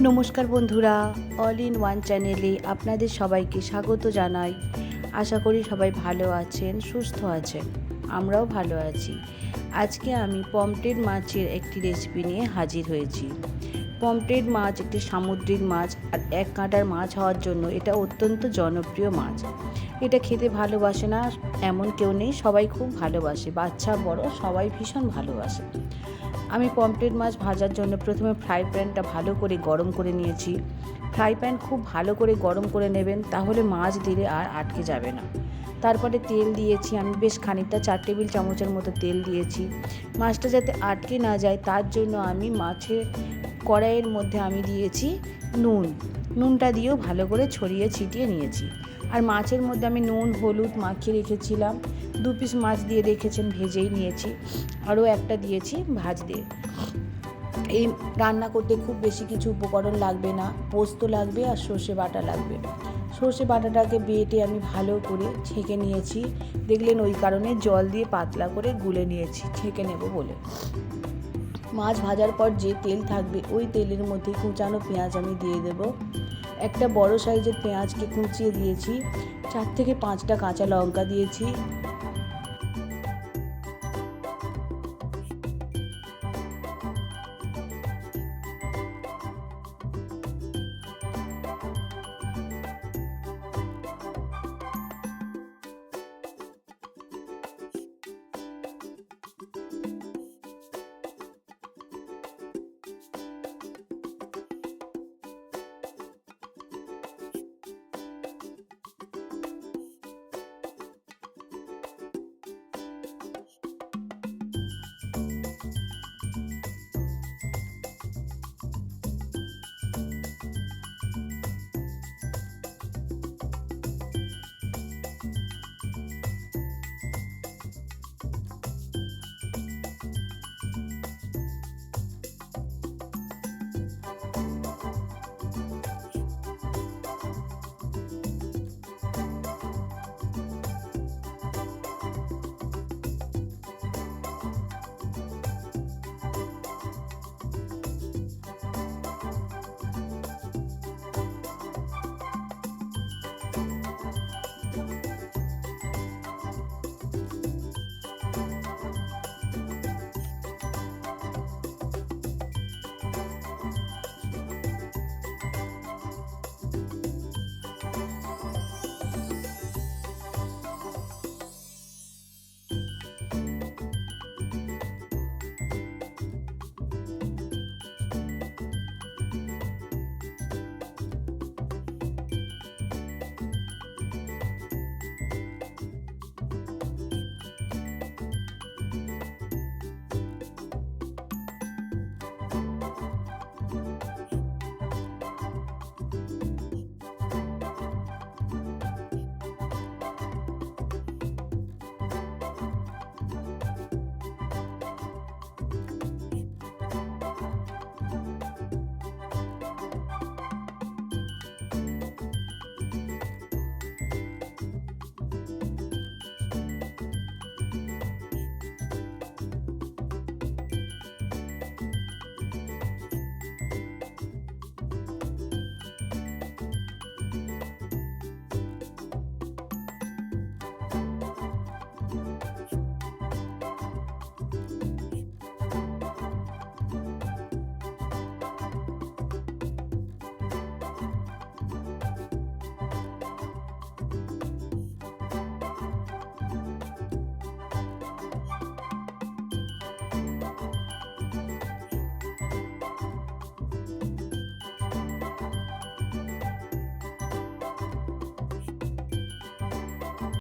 নমস্কার বন্ধুরা all in one চ্যানেলে আপনাদের সবাইকে স্বাগত জানাই। আশা করি সবাই ভালো আছেন, সুস্থ আছেন, আমরাও ভালো আছি। আজকে আমি পমটেড মাছের একটি রেসিপি নিয়ে হাজির হয়েছি। পমটেড মাছ, একটি সামুদ্রিক মাছ আর এক কাঁটার মাছ হওয়ার জন্য এটা অত্যন্ত জনপ্রিয় মাছ। এটা খেতে ভালোবাসে না, এমন কেউ নেই, সবাই খুব ভালোবাসে। বাচ্চা, বড়, সবাই ভীষণ ভালোবাসে। আমি পমফ্রেট মাছ ভাজার জন্য প্রথমে ফ্রাই প্যানটা ভালো করে গরম করে নিয়েছি। ফ্রাই প্যান খুব ভালো করে গরম করে নেবেন, তাহলে মাছ দিলে আর আটকে যাবে না। তারপরে তেল দিয়েছি, আমি বেশ খানিকটা চার টেবিল চামচের মতো তেল দিয়েছি। মাছটা যাতে আটকে না যায়, তার জন্য আমি মাছের কড়াইয়ের মধ্যে আমি দিয়েছি নুন। নুনটা দিয়েও ভালো করে ছড়িয়ে ছিটিয়ে নিয়েছি। আর মাছের মধ্যে আমি নুন, হলুদ মাখিয়ে রেখেছিলাম। দু পিস মাছ দিয়ে রেখেছেন, ভেজেই নিয়েছি। আরও একটা দিয়েছি ভাজ দিয়ে এই রান্না করতে খুব বেশি কিছু উপকরণ লাগবে না। পোস্ত লাগবে আর সর্ষে বাটা লাগবে। সর্ষে বাটাটাকে বেটে আমি ভালো করে ছেঁকে নিয়েছি। দেখলেন ওই কারণে জল দিয়ে পাতলা করে গুলে নিয়েছি, ছেঁকে নেব বলে। মাছ ভাজার পর যে তেল থাকবে, ওই তেলের মধ্যে কুচানো পেঁয়াজ আমি দিয়ে দেব। একটা বড় সাইজের পেঁয়াজকে কুচিয়ে দিয়েছি, চার থেকে পাঁচটা কাঁচা লঙ্কা দিয়েছি।